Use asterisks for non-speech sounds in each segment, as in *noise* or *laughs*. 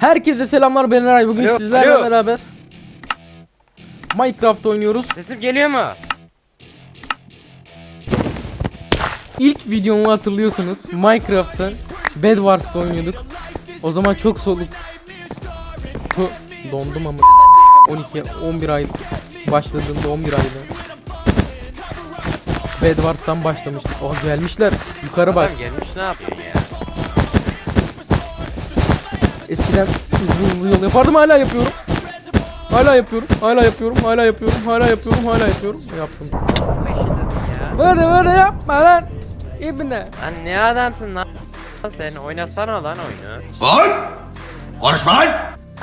Herkese selamlar ben Eray. Bugün Alo, sizlerle alo. beraber Minecraft oynuyoruz. Sesim geliyor mu? İlk videomu hatırlıyorsunuz. Minecraft'ta Bed Wars'ta oynuyorduk. O zaman çok soluk. Hı, Dondum ama. 12 11 ay başladığında 11 ayda. Bed Wars'tan başlamıştık. Oh gelmişler. Yukarı bak. Adam gelmiş ne yapıyorsun ya? Eskiden hızlı hızlı yol yapardım hala yapıyorum. Hala yapıyorum, hala yapıyorum, hala yapıyorum, hala yapıyorum, hala yapıyorum. Yaptım. ya. Böyle böyle yapma lan. İbne. Lan ne adamsın lan? Sen oynasana lan oyunu. Lan! Konuşma lan!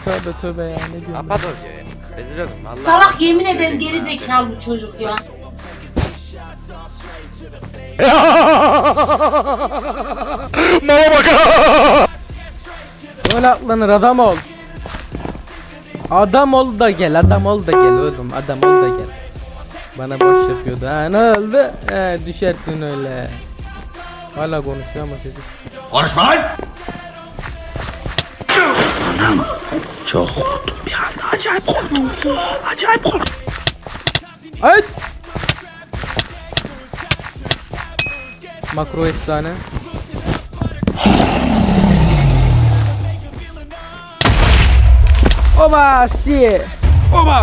Tövbe tövbe ya ne diyorum Kapat o. Rezil oldum valla. Salak yemin ederim geri zekalı bu çocuk ya. *laughs* ben. Öyle atlanır adam ol. Adam ol da gel, adam ol da gel oğlum, adam ol da gel. Bana boş yapıyordu. Ha ne oldu? He düşersin öyle. Hala konuşuyor ama sesi. Konuşma lan! Anam çok korktum bir anda acayip korktum. Acayip korktum. Ay! Makro efsane. Oba si. Oba.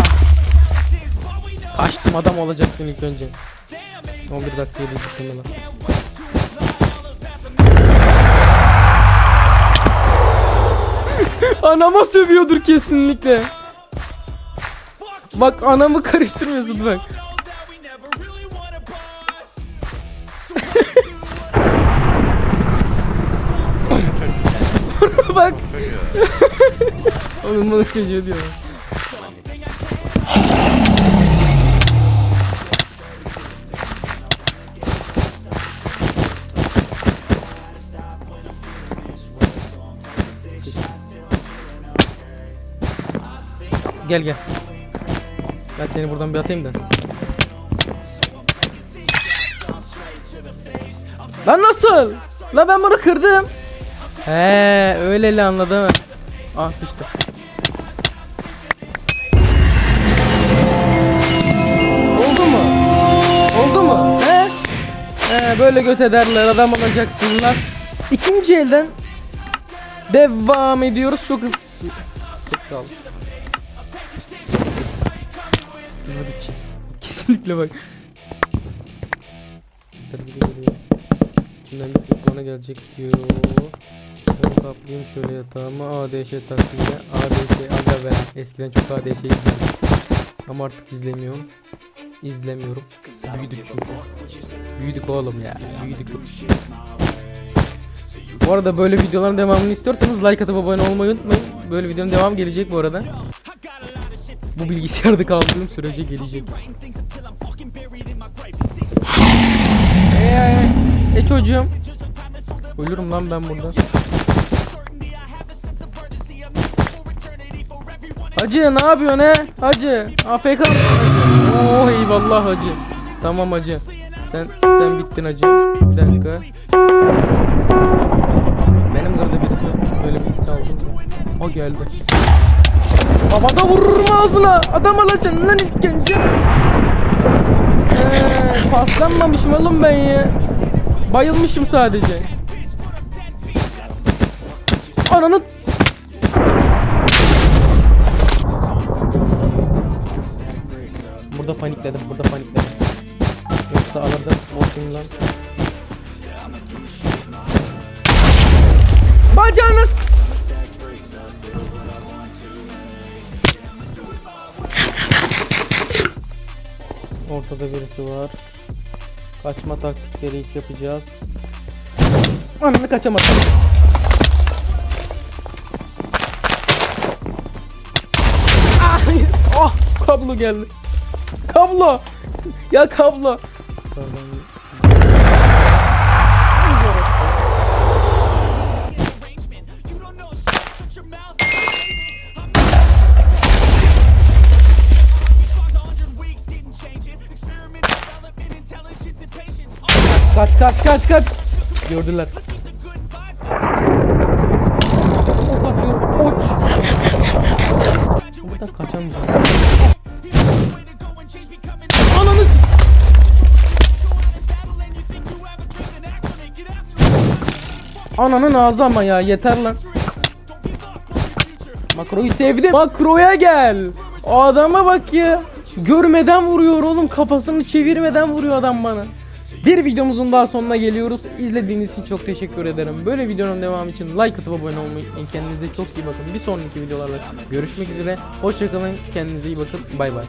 Kaçtım adam olacaksın ilk önce. 11 dakikayı da tuttum lan. Anama sövüyordur kesinlikle. Bak anamı karıştırmıyorsun bak. Bak. *laughs* Oğlum bunu çocuğu diyor. Gel gel. Ben seni buradan bir atayım da. Lan nasıl? Lan ben bunu kırdım. He öyleli anladım. Ah sıçtı. Oldu mu? Oldu mu? He? He böyle göt ederler adam olacaksınlar. İkinci elden devam ediyoruz. Çok hızlı. Çok. Hızlı biteceğiz. *laughs* Kesinlikle bak. Bir ses bana gelecek diyor. Kaplayayım şöyle yatağıma ADŞ taktiğiyle ADŞ aga be Eskiden çok ADŞ izlerdim Ama artık izlemiyorum. İzlemiyorum. Büyüdük çünkü. Büyüdük oğlum ya. Büyüdük. Bu arada böyle videoların devamını istiyorsanız like atıp abone olmayı unutmayın. Böyle videonun devamı gelecek bu arada. Bu bilgisayarda kaldığım sürece gelecek. Eee e çocuğum. Ölürüm lan ben burada Hacı ne yapıyorsun he? Hacı AFK mısın? Oh eyvallah hacı. Tamam hacı. Sen sen bittin hacı. Bir dakika. Benim kırdı birisi. Böyle bir hisse O geldi. Havada vururum ağzına. Adam alacaksın lan ilk önce. Eee paslanmamışım oğlum ben ya. Bayılmışım sadece. Ananı Burada panikledim, burada panikledim. Yoksa alırdım Wolfing'den. Bacağınız! Ortada birisi var. Kaçma taktikleri ilk yapacağız. Ananı kaçamadım. Ay, oh kablo geldi. Kablo. Ya kablo. Kaç kaç kaç kaç. Gördüler. Ok atıyor. Uç. kaçamayacağım. Ananın ağzı ama ya yeter lan. Makroyu sevdim. Makroya gel. Adama bak ya. Görmeden vuruyor oğlum. Kafasını çevirmeden vuruyor adam bana. Bir videomuzun daha sonuna geliyoruz. İzlediğiniz için çok teşekkür ederim. Böyle videonun devamı için like atıp abone olmayı. Kendinize çok iyi bakın. Bir sonraki videolarda görüşmek üzere. Hoşçakalın. Kendinize iyi bakın. Bay bay.